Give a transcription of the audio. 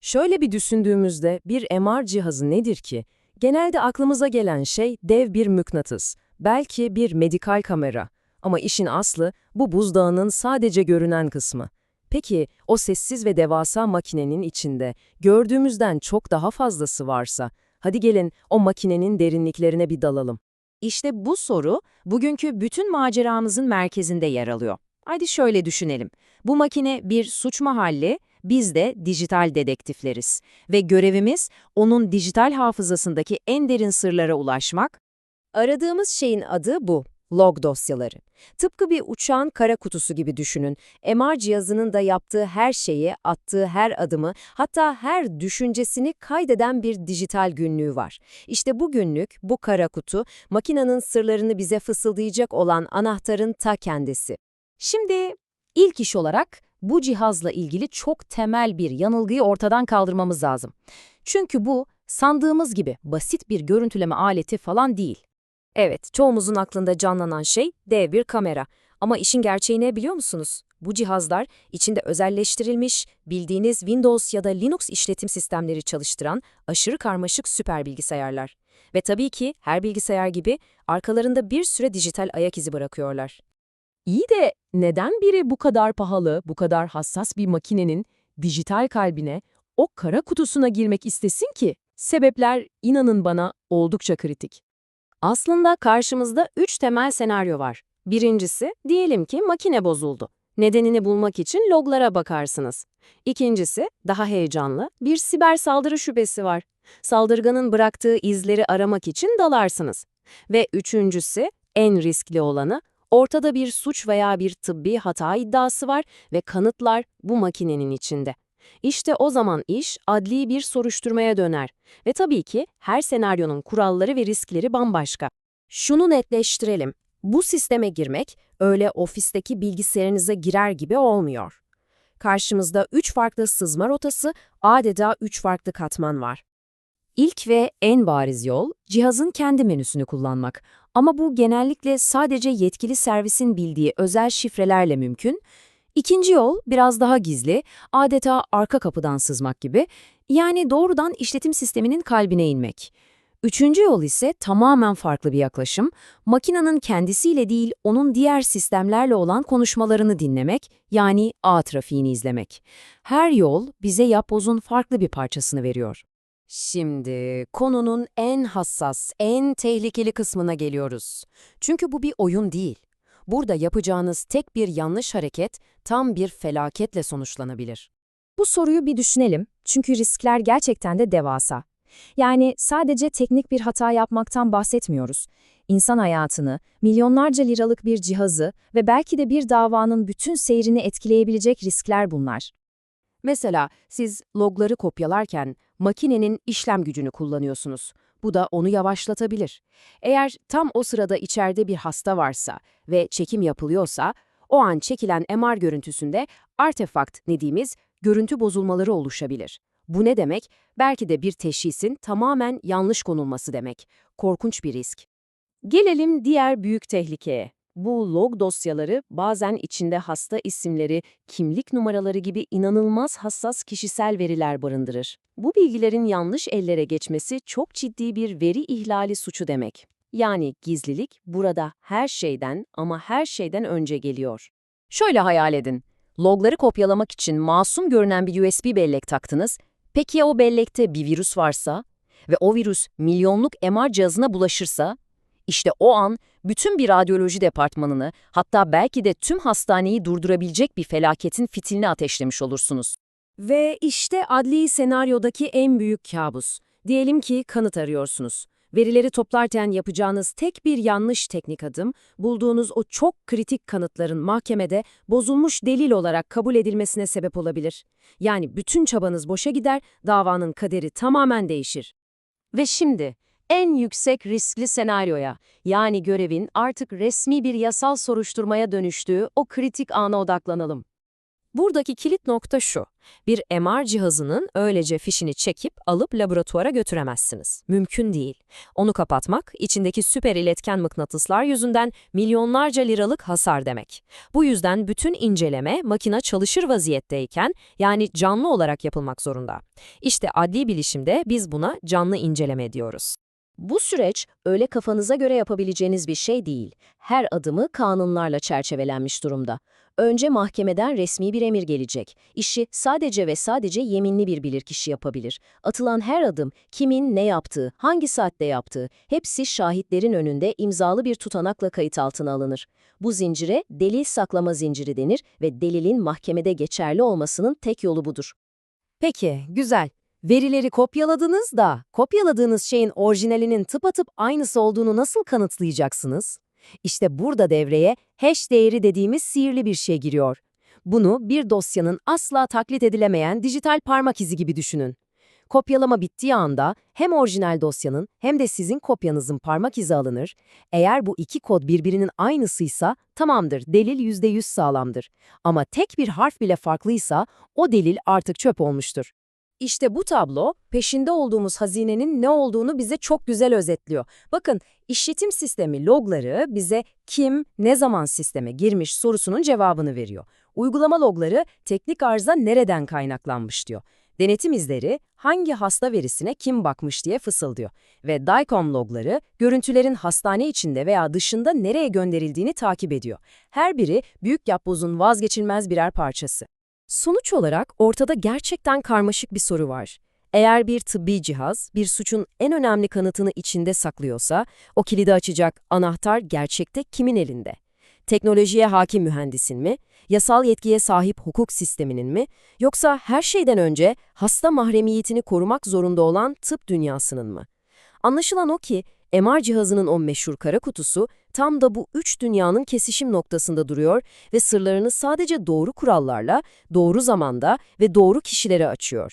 Şöyle bir düşündüğümüzde bir MR cihazı nedir ki? Genelde aklımıza gelen şey dev bir mıknatıs, belki bir medikal kamera. Ama işin aslı bu buzdağının sadece görünen kısmı. Peki o sessiz ve devasa makinenin içinde gördüğümüzden çok daha fazlası varsa, hadi gelin o makinenin derinliklerine bir dalalım. İşte bu soru bugünkü bütün maceramızın merkezinde yer alıyor. Haydi şöyle düşünelim. Bu makine bir suç mahalli, biz de dijital dedektifleriz. Ve görevimiz onun dijital hafızasındaki en derin sırlara ulaşmak. Aradığımız şeyin adı bu, log dosyaları. Tıpkı bir uçağın kara kutusu gibi düşünün. MR cihazının da yaptığı her şeyi, attığı her adımı, hatta her düşüncesini kaydeden bir dijital günlüğü var. İşte bu günlük, bu kara kutu, makinenin sırlarını bize fısıldayacak olan anahtarın ta kendisi. Şimdi ilk iş olarak bu cihazla ilgili çok temel bir yanılgıyı ortadan kaldırmamız lazım. Çünkü bu sandığımız gibi basit bir görüntüleme aleti falan değil. Evet, çoğumuzun aklında canlanan şey dev bir kamera. Ama işin gerçeği ne biliyor musunuz? Bu cihazlar içinde özelleştirilmiş, bildiğiniz Windows ya da Linux işletim sistemleri çalıştıran aşırı karmaşık süper bilgisayarlar. Ve tabii ki her bilgisayar gibi arkalarında bir süre dijital ayak izi bırakıyorlar. İyi de neden biri bu kadar pahalı, bu kadar hassas bir makinenin dijital kalbine, o kara kutusuna girmek istesin ki? Sebepler, inanın bana, oldukça kritik. Aslında karşımızda üç temel senaryo var. Birincisi, diyelim ki makine bozuldu. Nedenini bulmak için loglara bakarsınız. İkincisi, daha heyecanlı, bir siber saldırı şüphesi var. Saldırganın bıraktığı izleri aramak için dalarsınız. Ve üçüncüsü, en riskli olanı, ortada bir suç veya bir tıbbi hata iddiası var ve kanıtlar bu makinenin içinde. İşte o zaman iş adli bir soruşturmaya döner. Ve tabii ki her senaryonun kuralları ve riskleri bambaşka. Şunu netleştirelim. Bu sisteme girmek öyle ofisteki bilgisayarınıza girer gibi olmuyor. Karşımızda üç farklı sızma rotası, adeta üç farklı katman var. İlk ve en bariz yol, cihazın kendi menüsünü kullanmak. Ama bu genellikle sadece yetkili servisin bildiği özel şifrelerle mümkün. İkinci yol biraz daha gizli, adeta arka kapıdan sızmak gibi, yani doğrudan işletim sisteminin kalbine inmek. Üçüncü yol ise tamamen farklı bir yaklaşım, makinenin kendisiyle değil onun diğer sistemlerle olan konuşmalarını dinlemek, yani ağ trafiğini izlemek. Her yol bize yapbozun farklı bir parçasını veriyor. Şimdi konunun en hassas, en tehlikeli kısmına geliyoruz. Çünkü bu bir oyun değil. Burada yapacağınız tek bir yanlış hareket tam bir felaketle sonuçlanabilir. Bu soruyu bir düşünelim çünkü riskler gerçekten de devasa. Yani sadece teknik bir hata yapmaktan bahsetmiyoruz. İnsan hayatını, milyonlarca liralık bir cihazı ve belki de bir davanın bütün seyrini etkileyebilecek riskler bunlar. Mesela siz logları kopyalarken makinenin işlem gücünü kullanıyorsunuz. Bu da onu yavaşlatabilir. Eğer tam o sırada içeride bir hasta varsa ve çekim yapılıyorsa, o an çekilen MR görüntüsünde artefakt dediğimiz görüntü bozulmaları oluşabilir. Bu ne demek? Belki de bir teşhisin tamamen yanlış konulması demek. Korkunç bir risk. Gelelim diğer büyük tehlikeye. Bu log dosyaları bazen içinde hasta isimleri, kimlik numaraları gibi inanılmaz hassas kişisel veriler barındırır. Bu bilgilerin yanlış ellere geçmesi çok ciddi bir veri ihlali suçu demek. Yani gizlilik burada her şeyden ama her şeyden önce geliyor. Şöyle hayal edin. Logları kopyalamak için masum görünen bir USB bellek taktınız. Peki ya o bellekte bir virüs varsa ve o virüs milyonluk MR cihazına bulaşırsa? İşte o an bütün bir radyoloji departmanını, hatta belki de tüm hastaneyi durdurabilecek bir felaketin fitilini ateşlemiş olursunuz. Ve işte adli senaryodaki en büyük kabus. Diyelim ki kanıt arıyorsunuz. Verileri toplarken yapacağınız tek bir yanlış teknik adım, bulduğunuz o çok kritik kanıtların mahkemede bozulmuş delil olarak kabul edilmesine sebep olabilir. Yani bütün çabanız boşa gider, davanın kaderi tamamen değişir. Ve şimdi en yüksek riskli senaryoya, yani görevin artık resmi bir yasal soruşturmaya dönüştüğü o kritik ana odaklanalım. Buradaki kilit nokta şu. Bir MR cihazının öylece fişini çekip alıp laboratuvara götüremezsiniz. Mümkün değil. Onu kapatmak, içindeki süper iletken mıknatıslar yüzünden milyonlarca liralık hasar demek. Bu yüzden bütün inceleme makine çalışır vaziyetteyken yani canlı olarak yapılmak zorunda. İşte adli bilişimde biz buna canlı inceleme diyoruz. Bu süreç öyle kafanıza göre yapabileceğiniz bir şey değil. Her adımı kanunlarla çerçevelenmiş durumda. Önce mahkemeden resmi bir emir gelecek. İşi sadece ve sadece yeminli bir bilirkişi yapabilir. Atılan her adım, kimin ne yaptığı, hangi saatte yaptığı, hepsi şahitlerin önünde imzalı bir tutanakla kayıt altına alınır. Bu zincire delil saklama zinciri denir ve delilin mahkemede geçerli olmasının tek yolu budur. Peki, güzel. Verileri kopyaladınız da, kopyaladığınız şeyin orijinalinin tıpatıp aynısı olduğunu nasıl kanıtlayacaksınız? İşte burada devreye hash değeri dediğimiz sihirli bir şey giriyor. Bunu bir dosyanın asla taklit edilemeyen dijital parmak izi gibi düşünün. Kopyalama bittiği anda hem orijinal dosyanın hem de sizin kopyanızın parmak izi alınır. Eğer bu iki kod birbirinin aynısıysa tamamdır, delil %100 sağlamdır. Ama tek bir harf bile farklıysa o delil artık çöp olmuştur. İşte bu tablo, peşinde olduğumuz hazinenin ne olduğunu bize çok güzel özetliyor. Bakın, işletim sistemi logları bize kim, ne zaman sisteme girmiş sorusunun cevabını veriyor. Uygulama logları teknik arıza nereden kaynaklanmış diyor. Denetim izleri hangi hasta verisine kim bakmış diye fısıldıyor. Ve DICOM logları görüntülerin hastane içinde veya dışında nereye gönderildiğini takip ediyor. Her biri büyük yapbozun vazgeçilmez birer parçası. Sonuç olarak ortada gerçekten karmaşık bir soru var. Eğer bir tıbbi cihaz bir suçun en önemli kanıtını içinde saklıyorsa, o kilidi açacak anahtar gerçekte kimin elinde? Teknolojiye hakim mühendisin mi? Yasal yetkiye sahip hukuk sisteminin mi? Yoksa her şeyden önce hasta mahremiyetini korumak zorunda olan tıp dünyasının mı? Anlaşılan o ki, MR cihazının o meşhur kara kutusu tam da bu üç dünyanın kesişim noktasında duruyor ve sırlarını sadece doğru kurallarla, doğru zamanda ve doğru kişilere açıyor.